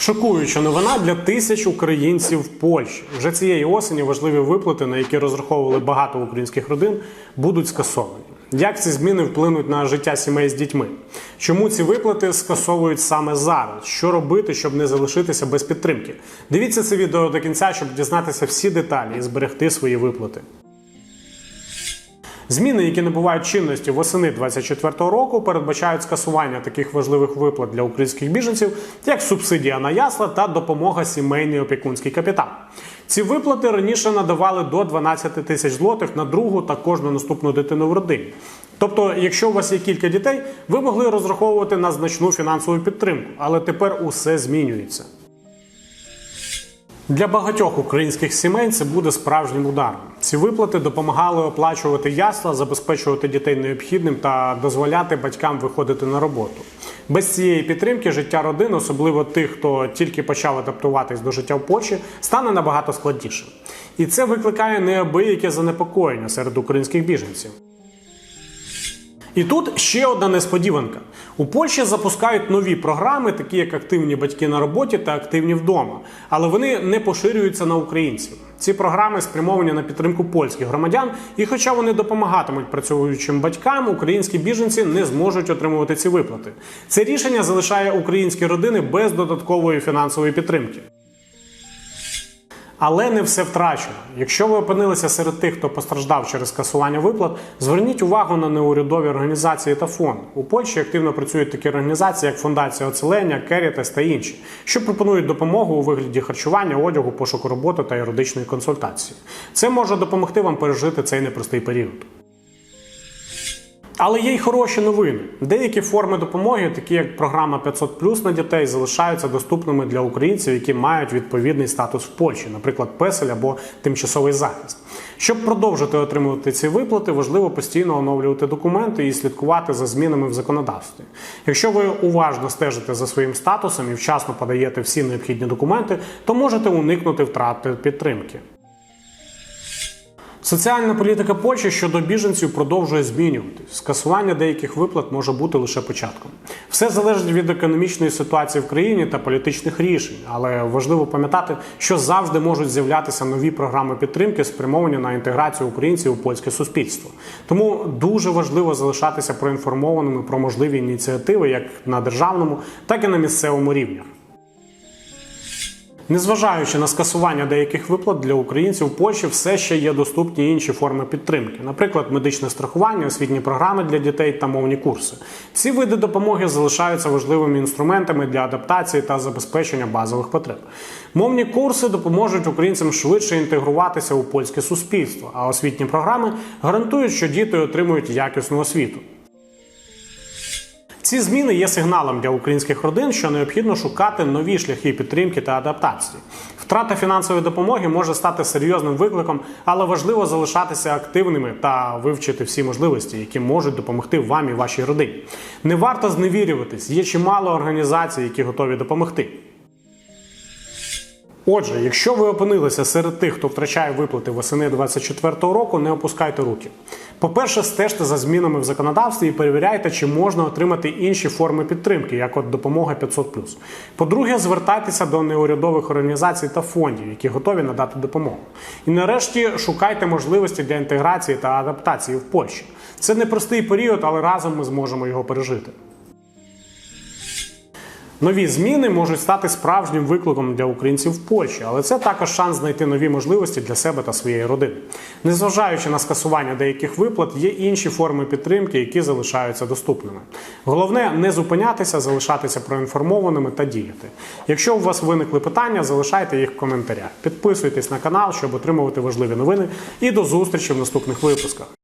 Шокуюча новина для тисяч українців в Польщі. Вже цієї осені важливі виплати, на які розраховували багато українських родин, будуть скасовані. Як ці зміни вплинуть на життя сімей з дітьми? Чому ці виплати скасовують саме зараз? Що робити, щоб не залишитися без підтримки? Дивіться це відео до кінця, щоб дізнатися всі деталі і зберегти свої виплати. Зміни, які набувають чинності восени 2024 року, передбачають скасування таких важливих виплат для українських біженців, як субсидія на ясла та допомога сімейний опікунський капітал. Ці виплати раніше надавали до 12 тисяч злотих на другу та кожну наступну дитину в родині. Тобто, якщо у вас є кілька дітей, ви могли розраховувати на значну фінансову підтримку, але тепер усе змінюється. Для багатьох українських сімей це буде справжнім ударом. Ці виплати допомагали оплачувати ясла, забезпечувати дітей необхідним та дозволяти батькам виходити на роботу. Без цієї підтримки життя родин, особливо тих, хто тільки почав адаптуватись до життя в Польщі, стане набагато складнішим. І це викликає неабияке занепокоєння серед українських біженців. І тут ще одна несподіванка: у Польщі запускають нові програми, такі як активні батьки на роботі та активні вдома, але вони не поширюються на українців. Ці програми спрямовані на підтримку польських громадян, і хоча вони допомагатимуть працюючим батькам, українські біженці не зможуть отримувати ці виплати. Це рішення залишає українські родини без додаткової фінансової підтримки. Але не все втрачено. Якщо ви опинилися серед тих, хто постраждав через скасування виплат, зверніть увагу на неурядові організації та фонди. У Польщі активно працюють такі організації, як Фундація оцелення, Керітес та інші, що пропонують допомогу у вигляді харчування, одягу, пошуку роботи та юридичної консультації. Це може допомогти вам пережити цей непростий період. Але є й хороші новини. Деякі форми допомоги, такі як програма 500 на дітей, залишаються доступними для українців, які мають відповідний статус в Польщі, наприклад, песель або тимчасовий захист. Щоб продовжити отримувати ці виплати, важливо постійно оновлювати документи і слідкувати за змінами в законодавстві. Якщо ви уважно стежите за своїм статусом і вчасно подаєте всі необхідні документи, то можете уникнути втрати підтримки. Соціальна політика Польщі щодо біженців продовжує змінюватись. Скасування деяких виплат може бути лише початком. Все залежить від економічної ситуації в країні та політичних рішень, але важливо пам'ятати, що завжди можуть з'являтися нові програми підтримки, спрямовані на інтеграцію українців у польське суспільство. Тому дуже важливо залишатися проінформованими про можливі ініціативи як на державному, так і на місцевому рівнях. Незважаючи на скасування деяких виплат для українців в Польщі, все ще є доступні інші форми підтримки, наприклад, медичне страхування, освітні програми для дітей та мовні курси. Ці види допомоги залишаються важливими інструментами для адаптації та забезпечення базових потреб. Мовні курси допоможуть українцям швидше інтегруватися у польське суспільство, а освітні програми гарантують, що діти отримують якісну освіту. Ці зміни є сигналом для українських родин, що необхідно шукати нові шляхи підтримки та адаптації. Втрата фінансової допомоги може стати серйозним викликом, але важливо залишатися активними та вивчити всі можливості, які можуть допомогти вам і вашій родині. Не варто зневірюватись, є чимало організацій, які готові допомогти. Отже, якщо ви опинилися серед тих, хто втрачає виплати восени 2024 року, не опускайте руки. По-перше, стежте за змінами в законодавстві і перевіряйте, чи можна отримати інші форми підтримки, як от допомога 500+. По-друге, звертайтеся до неурядових організацій та фондів, які готові надати допомогу. І нарешті шукайте можливості для інтеграції та адаптації в Польщі. Це непростий період, але разом ми зможемо його пережити. Нові зміни можуть стати справжнім викликом для українців в Польщі, але це також шанс знайти нові можливості для себе та своєї родини. Незважаючи на скасування деяких виплат, є інші форми підтримки, які залишаються доступними. Головне не зупинятися, залишатися проінформованими та діяти. Якщо у вас виникли питання, залишайте їх в коментарях. Підписуйтесь на канал, щоб отримувати важливі новини. І до зустрічі в наступних випусках.